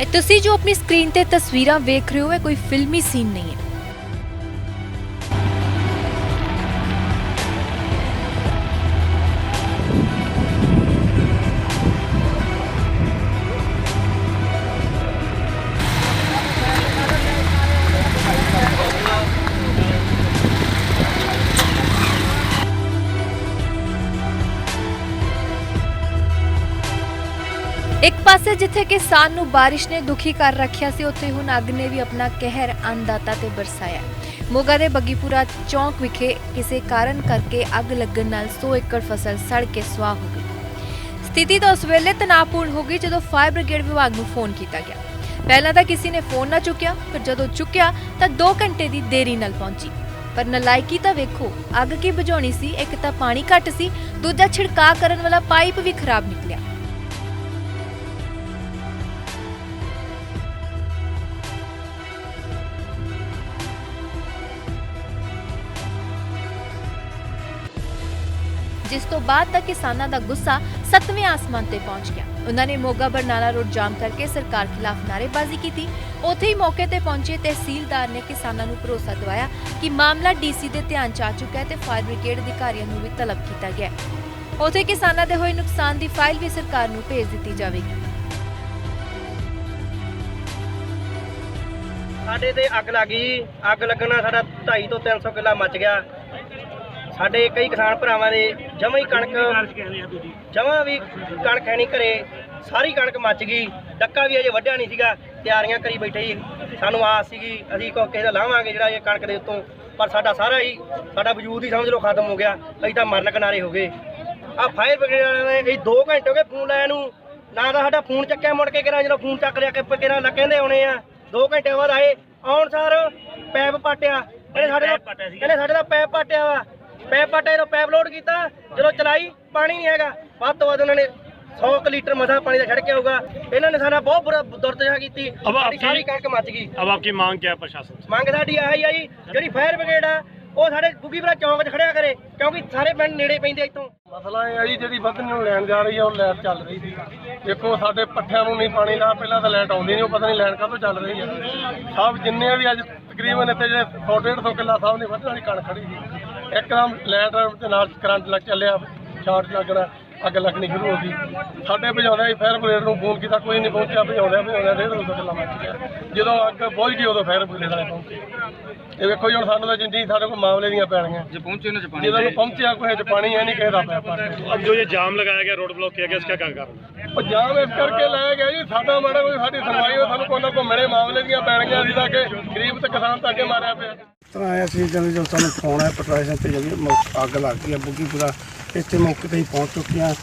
ਇਹ ਤੁਸੀਂ ਜੋ ਆਪਣੀ ਸਕਰੀਨ ਤੇ ਤਸਵੀਰਾਂ ਵੇਖ ਰਹੇ ਹੋ, ਇਹ ਕੋਈ ਫਿਲਮੀ ਸੀਨ ਨਹੀਂ ਹੈ। ਇੱਕ ਪਾਸੇ ਜਿੱਥੇ ਕਿਸਾਨ ਨੂੰ ਬਾਰਿਸ਼ ਨੇ ਦੁਖੀ ਕਰ ਰੱਖਿਆ ਸੀ, ਉੱਥੇ ਹੁਣ ਅੱਗ ਨੇ ਵੀ ਆਪਣਾ ਕਹਿਰ ਅੰਨਦਾਤਾ ਤੇ ਬਰਸਾਇਆ। ਮੋਗਾ ਦੇ ਬੱਗੀਪੁਰਾ ਚੌਂਕ ਵਿਖੇ ਕਿਸੇ ਕਾਰਨ ਕਰਕੇ ਅੱਗ ਲੱਗਣ ਨਾਲ 100 ਏਕੜ ਫਸਲ ਸੜ ਕੇ ਸੁਆਹ ਹੋ ਗਈ। ਸਥਿਤੀ ਤਾਂ ਉਸ ਵੇਲੇ ਤਣਾਅਪੂਰਨ ਹੋ ਗਈ ਜਦੋਂ ਫਾਇਰ ਬ੍ਰਿਗੇਡ ਵਿਭਾਗ ਨੂੰ ਫੋਨ ਕੀਤਾ ਗਿਆ। ਪਹਿਲਾਂ ਤਾਂ ਕਿਸੇ ਨੇ ਫੋਨ ਨਾ ਚੁੱਕਿਆ ਪਰ ਜਦੋਂ ਚੁੱਕਿਆ ਤਾਂ 2 ਘੰਟੇ ਦੀ ਦੇਰੀ ਨਾਲ ਪਹੁੰਚੀ। ਪਰ ਨਲਾਇਕੀ ਤਾਂ ਵੇਖੋ, ਅੱਗ ਕੀ ਬੁਝਾਉਣੀ ਸੀ, ਇੱਕ ਤਾਂ ਪਾਣੀ ਘੱਟ ਸੀ, ਦੂਜਾ ਛਿੜਕਾਅ ਕਰਨ ਵਾਲਾ ਪਾਈਪ ਵੀ ਖਰਾਬ ਨਿਕਲਿਆ। ਜਿਸ ਤੋਂ ਬਾਅਦ ਤਾਂ ਕਿਸਾਨਾਂ ਦਾ ਗੁੱਸਾ ਸੱਤਵੇਂ ਆਸਮਾਨ ਤੇ ਪਹੁੰਚ ਗਿਆ। ਉਹਨਾਂ ਨੇ ਮੋਗਾ ਬਰਨਾਲਾ ਰੋਡ ਜਾਮ ਕਰਕੇ ਸਰਕਾਰ ਖਿਲਾਫ ਨਾਅਰੇਬਾਜ਼ੀ ਕੀਤੀ। ਉੱਥੇ ਹੀ ਮੌਕੇ ਤੇ ਪਹੁੰਚੇ ਤਹਿਸੀਲਦਾਰ ਨੇ ਕਿਸਾਨਾਂ ਨੂੰ ਭਰੋਸਾ ਦਿਵਾਇਆ ਕਿ ਮਾਮਲਾ ਡੀਸੀ ਦੇ ਧਿਆਨ 'ਚ ਆ ਚੁੱਕਾ ਹੈ ਤੇ ਫਾਇਰ ਬ੍ਰਿਗੇਡ ਅਧਿਕਾਰੀਆਂ ਨੂੰ ਵੀ ਤਲਬ ਕੀਤਾ ਗਿਆ ਉੱਥੇ ਕਿਸਾਨਾਂ ਦੇ ਹੋਏ ਨੁਕਸਾਨ ਦੀ ਫਾਈਲ ਵੀ ਸਰਕਾਰ ਨੂੰ ਭੇਜ ਦਿੱਤੀ ਜਾਵੇਗੀ। ਸਾਡੇ ਤੇ ਅੱਗ ਲੱਗੀ ਅੱਗ ਲੱਗਣਾ ਸਾਡਾ 2.5 ਤੋਂ 300 ਕਿੱਲਾ ਮੱਚ ਗਿਆ। ਸਾਡੇ ਕਈ ਕਿਸਾਨ ਭਰਾਵਾਂ ਦੇ ਜਮਾਂ ਹੀ ਕਣਕ ਜਮਾਂ ਵੀ ਕਣਕ ਹੈ ਨਹੀਂ ਘਰੇ ਸਾਰੀ ਕਣਕ ਮੱਚ ਗਈ ਡੱਕਾ ਵੀ ਅਜੇ ਵੱਢਿਆ ਨਹੀਂ ਸੀਗਾ ਤਿਆਰੀਆਂ ਕਰੀ ਬੈਠੇ ਸੀ। ਸਾਨੂੰ ਆਸ ਸੀਗੀ ਅਸੀਂ ਕੋ ਕਿਸੇ ਦਾ ਲਾਵਾਂਗੇ ਜਿਹੜਾ ਇਹ ਕਣਕ ਦੇ ਉੱਤੋਂ ਪਰ ਸਾਡਾ ਸਾਰਾ ਹੀ ਸਾਡਾ ਵਜੂਦ ਹੀ ਸਮਝ ਲਓ ਖਤਮ ਹੋ ਗਿਆ ਅਸੀਂ ਤਾਂ ਮਰਨ ਕਿਨਾਰੇ ਹੋ ਗਏ। ਆ ਫਾਇਰ ਬ੍ਰਿਗੇਡ ਵਾਲਿਆਂ ਨੇ ਇਹ 2 ਘੰਟੇ ਹੋ ਗਏ ਫੋਨ ਲਾਇਆ ਨੂੰ ਨਾ ਤਾਂ ਸਾਡਾ ਫੋਨ ਚੱਕਿਆ ਮੁੜ ਕੇ ਕਿਹੜਾ ਜਦੋਂ ਫੋਨ ਚੱਕ ਲਿਆ ਕਿ ਕਿਹੜਾ ਲ- ਕਹਿੰਦੇ ਆਉਣੇ ਆ। 2 ਘੰਟੇ ਬਾਅਦ ਆਏ ਆਉਣ ਸਾਰ ਪੈਪ ਪਾਟਿਆ ਕਹਿੰਦੇ ਸਾਡੇ ਦਾ ਕਹਿੰਦੇ ਸਾਡੇ ਦਾ ਪੈਪ ਪਾਟਿਆ ਵਾ। ਪੈਪ ਪਾਟੇ ਨੂੰ ਪੈਪ ਲੋਡ ਕੀਤਾ ਜਦੋਂ ਚਲਾਈ ਪਾਣੀ ਨਹੀਂ ਹੈਗਾ। ਵੱਧ ਤੋਂ ਵੱਧ ਉਹਨਾਂ ਨੇ 100 ਲੀਟਰ ਮਸਾ ਪਾਣੀ ਦਾ ਖੜ ਕੇ ਆਊਗਾ। ਇਹਨਾਂ ਨੇ ਸਾਡਾ ਬਹੁਤ ਬੁਰਾ ਦੁਰਦਸ਼ਾ ਕੀਤੀ। ਸਾਡੀ ਸਾਰੀ ਕਣਕ ਮੱਚ ਗਈ। ਅਬ ਆਪਕੀ ਮੰਗ ਕੀ ਹੈ ਪ੍ਰਸ਼ਾਸਨ ਸੇ ਮੰਗ ਸਾਡੀ ਆਹੀ ਆ ਜਿਹੜੀ ਫਾਇਰ ਬ੍ਰਿਗੇਡ ਆ ਉਹ ਸਾਡੇ ਗੁੱਗੀਪੁਰਾ ਚੌਂਕ 'ਚ ਖੜਿਆ ਕਰੇ ਕਿਉਂਕਿ ਸਾਰੇ ਪਿੰਡ ਨੇੜੇ ਪੈਂਦੇ ਇੱਥੋਂ। ਮਸਲਾ ਇਹ ਆ ਜਿਹੜੀ ਬੱਧ ਨੂੰ ਲੈਣ ਜਾ ਰਹੀ ਆ ਉਹ ਲੈਟ ਚੱਲ ਰਹੀ ਸੀ। ਦੇਖੋ ਸਾਡੇ ਪੱਠਿਆਂ ਨੂੰ ਨਹੀਂ ਪਾਣੀ ਦਾ ਪਹਿਲਾਂ ਤਾਂ ਲੈਟ ਆਉਂਦੀ ਨਹੀਂ ਉਹ ਪਤਾ ਨਹੀਂ ਲੈਣ ਕਾਹਤੋਂ ਚੱਲ ਰਹੀ ਆ। ਸਭ ਜਿੰਨੇ ਵੀ ਅੱਜ ਤਕਰੀਬਨ ਇੱਥੇ ਜਿਹੜੇ 100 150 ਕਿੱਲਾ ਸਾਹਿਬ ਨੇ ਵੱਧ ਵਾਲੀ ਕਣ ਖੜੀ ਸੀ। ਇੱਕਦਮ ਲੈਟਰ ਦੇ ਨਾਲ ਕਰੰਟ ਲੱਗ ਚੱਲਿਆ ਸ਼ਾਰਟ ਲੱਗਣਾ ਅੱਗ ਲੱਗਣੀ ਸ਼ੁਰੂ ਹੋ ਗਈ। ਸਾਡੇ ਭਜਾਉਣਾ ਹੀ ਫਾਇਰ ਬ੍ਰਿਗੇਡ ਨੂੰ ਫੋਨ ਕੀਤਾ ਕੋਈ ਨਹੀਂ ਪਹੁੰਚਿਆ ਭਜਾਉਣਾ ਭਜਾਉਣਾ ਡੇਢ ਵਜੇ ਤੱਕ ਲਾਵਾਂ ਜਦੋਂ ਅੱਗ ਪਹੁੰਚ ਗਈ ਉਦੋਂ ਫਾਇਰ ਬ੍ਰਿਗੇਡ ਵਾਲੇ ਪਹੁੰਚੇ। ਇਹ ਵੇਖੋ ਜੀ ਹੁਣ ਸਾਨੂੰ ਤਾਂ ਜਿੰਦੀ ਸਾਡੇ ਕੋਲ ਮਾਮਲੇ ਦੀਆਂ ਪੈਣੀਆਂ ਜੇ ਪਹੁੰਚੇ ਨਾ ਜਪਾਨੀ ਜਦੋਂ ਪਹੁੰਚਿਆ ਕੋਈ ਜਪਾਨੀ ਹੈ ਨਹੀਂ ਕਿਹਦਾ ਪਿਆ ਪਾਣੀ। ਅੱਜ ਜੋ ਇਹ ਜਾਮ ਲਗਾਇਆ ਗਿਆ ਰੋਡ ਬਲੌਕ ਕੀਤਾ ਗਿਆ ਇਸ ਦਾ ਕੀ ਕਾਰਨ ਉਹ ਜਾਮ ਇਸ ਕਰਕੇ ਲਾਇਆ ਗਿਆ ਜੀ ਸਾਡਾ ਮਾੜਾ ਕੋਈ ਸਾਡੀ ਸੁਣਵਾਈ ਹੋ ਸਾਨੂੰ ਕੋਈ ਨਾ ਕੋਈ ਮਿਲੇ ਮਾਮਲੇ ਦੀਆਂ ਪੈਣੀਆਂ ਅਸੀਂ ਤਾਂ ਕਿ ਗਰੀਬ ਤੇ ਕਿਸਾਨ ਤਾਂ ਅੱਗੇ ਮਾਰਿਆ ਪਿਆ। ਤਰ੍ਹਾਂ ਆਇਆ ਸੀ ਜਦੋਂ ਜਦੋਂ ਸਾਨੂੰ ਫੋਨ ਆਇਆ ਪਟਰਾਸ਼ਨ ਤੇ ਜਿਹੜੀ ਮੌ- ਅੱਗ ਲੱਗ ਗਈ ਆ ਬੁੱਗੀਪੁਰਾ ਇੱਥੇ ਮੌਕੇ ਤੇ ਹੀ ਪਹੁੰਚ ਚੁੱਕੀਆਂ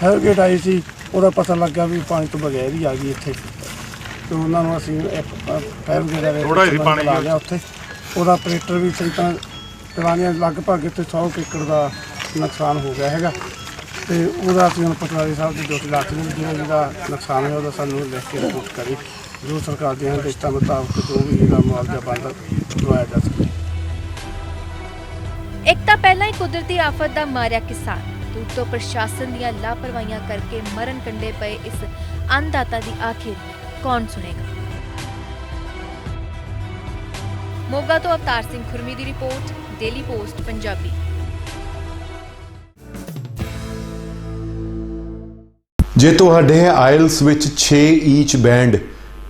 ਫਾਇਰ ਬ੍ਰਿਗੇਡ ਆਈ ਸੀ ਉਹਦਾ ਪਤਾ ਲੱਗਾ ਵੀ ਪਾਣੀ ਤੋਂ ਬਗੈਰ ਹੀ ਆ ਗਈ ਇੱਥੇ। ਤੇ ਉਹਨਾਂ ਨੂੰ ਅਸੀਂ ਫਾਇਰ ਬ੍ਰਿਗੇਡ ਵਾਲੇ ਥੋੜਾ ਹੀ ਪਾਣੀ ਆ ਗਿਆ ਉੱਥੇ। ਉਹਦਾ ਆਪਰੇਟਰ ਵੀ ਸਹੀ ਤਰ੍ਹਾਂ ਚਲਾਣੀਆਂ ਲਗਭਗ ਇੱਥੇ 100 ਕੁ ਏਕੜ ਦਾ ਨੁਕਸਾਨ ਹੋ ਗਿਆ ਹੈਗਾ। ਤੇ ਉਹਦਾ ਅਸੀਂ ਹੁਣ ਪਟਵਾਰੀ ਸਾਹਿਬ ਦੀ ਡਿਊਟੀ ਲਾ ਕੇ ਜਿਹੜਾ ਜਿਹਦਾ ਨੁਕਸਾਨ ਹੋਇਆ ਉਹਦਾ ਸਾਨੂੰ ਲਿਖ ਕੇ ਰਿਪੋਰਟ ਕਰੀ। ਜੋ ਸਰਕਾਰ ਦੀਆਂ ਹਦਾਇਤਾਂ ਮੁਤਾਬਕ ਜੋ ਵੀ ਇਹਦਾ ਮੁਆਵਜ਼ਾ ਬਣਦਾ ਦਵਾਇਆ ਜਾ ਸਕੇ ਇੱਕ ਤਾਂ ਪਹਿਲਾਂ ਹੀ ਕੁਦਰਤੀ ਆਫਤ ਦਾ ਮਾਰਿਆ ਕਿਸਾਨ। ਤੇ ਉੱਤੋਂ ਪ੍ਰਸ਼ਾਸਨ ਦੀਆਂ ਲਾਪਰਵਾਹੀਆਂ ਕਰਕੇ ਮਰਨ ਕੰਡੇ ਪਏ ਇਸ ਅੰਨਦਾਤਾ ਦੀ ਆਖਿਰ ਕੌਣ ਸੁਣੇਗਾ? ਮੋਗਾ ਤੋਂ ਅਵਤਾਰ ਸਿੰਘ ਖੁਰਮੀ ਦੀ ਰਿਪੋਰਟ ਡੇਲੀ ਪੋਸਟ ਪੰਜਾਬੀ। ਜੇ ਤੁਹਾਡੇ ਆਇਲਸ ਵਿੱਚ 6 ਈਚ ਬੈਂਡ